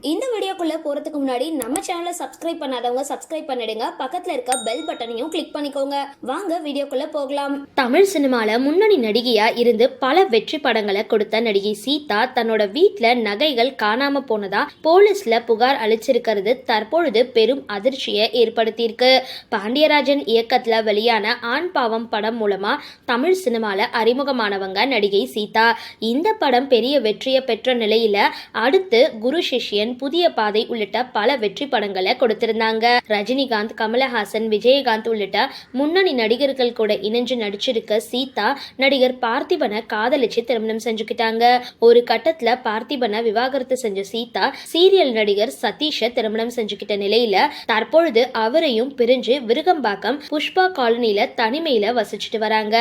இந்த வீடியோக்குள்ளே போறதுக்கு முன்னாடி நம்ம சேனலை சப்ஸ்கிரைப் பண்ணாதவங்க சப்ஸ்கிரைப் பண்ணிடுங்க. பக்கத்துல இருக்க பெல் பட்டனையும் கிளிக் பண்ணிக்கோங்க. வாங்க வீடியோக்குள்ளே போகலாம். தமிழ் சினிமாவில் முன்னணி நடிகையாக இருந்து பல வெற்றி படங்களை கொடுத்த நடிகை சீதா தன்னோட வீட்டில் நகைகள் காணாமல் போனதா போலீஸ்ல புகார் அளிச்சிருக்கிறது தற்பொழுது பெரும் அதிர்ச்சியை ஏற்படுத்தியிருக்கு. பாண்டியராஜன் இயக்கத்தில் வெளியான ஆண் பாவம் படம் மூலமா தமிழ் சினிமாவில் அறிமுகமானவங்க நடிகை சீதா. இந்த படம் பெரிய வெற்றியை பெற்ற நிலையில அடுத்து குரு சிஷ்யன் புதிய பாதை உள்ளிட்ட பல வெற்றி படங்களை கொடுத்திருந்தாங்க. ரஜினிகாந்த் கமலஹாசன் விஜயகாந்த் உள்ளிட்ட முன்னணி நடிகர்கள் கூட இணைஞ்சு நடிச்சிருக்க சீதா நடிகர் பார்த்திபனை காதலிச்சு திருமணம் செஞ்சுக்கிட்டாங்க. ஒரு கட்டத்துல பார்த்திபனை விவாகரத்து செஞ்ச சீதா சீரியல் நடிகர் சதீஷை திருமணம் செஞ்சுக்கிட்ட நிலையில தற்பொழுது அவரையும் பிரிஞ்சு விருகம்பாக்கம் புஷ்பா காலனில தனிமையில வசிச்சுட்டு வராங்க.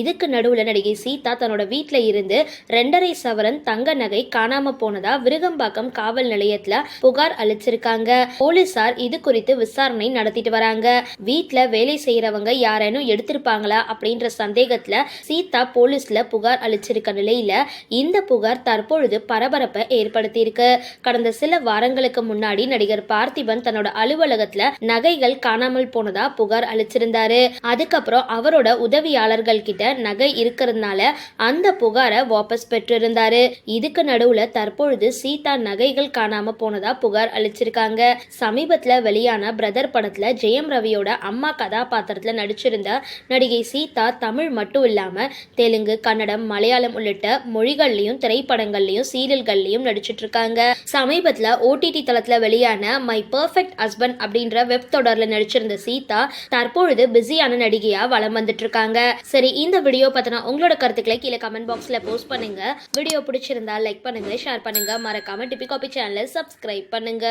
இதுக்கு நடுவுல நடிகை சீதா தன்னோட வீட்டுல இருந்து ரெண்டரை சவரன் தங்க நகை காணாம போனதா விருகம்பாக்கம் காவல் நிலையத்துல புகார் அளிச்சிருக்காங்க. போலீசார் இது குறித்து விசாரணை நடத்திட்டு வராங்க. வீட்ல வேலை செய்யறவங்க யாரேனும் எடுத்திருப்பாங்களா அப்படின்ற சந்தேகத்துல சீதா போலீஸ்ல புகார் அளிச்சிருக்க நிலையில இந்த புகார் தற்பொழுது பரபரப்பை ஏற்படுத்தியிருக்கு. கடந்த சில வாரங்களுக்கு முன்னாடி நடிகர் பார்த்திபன் தன்னோட அலுவலகத்துல நகைகள் காணாமல் போனதா புகார் அளிச்சிருந்தாரு. அதுக்கப்புறம் அவரோட உதவியாளர்கள் கிட்ட நகை இருக்கிறதுனால அந்த புகாரை வாபஸ் பெற்றிருந்தாரு. இதுக்கு நடுவுல தற்பொழுது சீதா நகைகள் காணாம போனதா புகார் அளிச்சிருக்காங்க. சமீபத்துல வெளியான பிரதர் படத்துல ஜெயம் ரவியோட அம்மா கதாபாத்திரத்துல நடிச்சிருந்த நடிகை சீதா தமிழ் மட்டும் இல்லாம தெலுங்கு கன்னடம் மலையாளம் உள்ளிட்ட மொழிகள்லயும் திரைப்படங்கள்லயும் சீரியல்கள்லயும் நடிச்சிட்டு இருக்காங்க. சமீபத்துல ஓடிடி தளத்துல வெளியான மை பர்ஃபெக்ட் ஹஸ்பண்ட் அப்படின்ற வெப் தொடர்ல நடிச்சிருந்த சீதா தற்பொழுது பிஸியான நடிகையா வளம் வந்துட்டு இருக்காங்க. சரி இந்த வீடியோ பார்த்தனா உங்களோட கருத்துக்களை கீழே கமெண்ட் பாக்ஸ்ல போஸ்ட் பண்ணுங்க. வீடியோ பிடிச்சிருந்தா லைக் பண்ணுங்க ஷேர் பண்ணுங்க. மறக்காம டிபி காபி சேனலை சப்ஸ்கிரைப் பண்ணுங்க.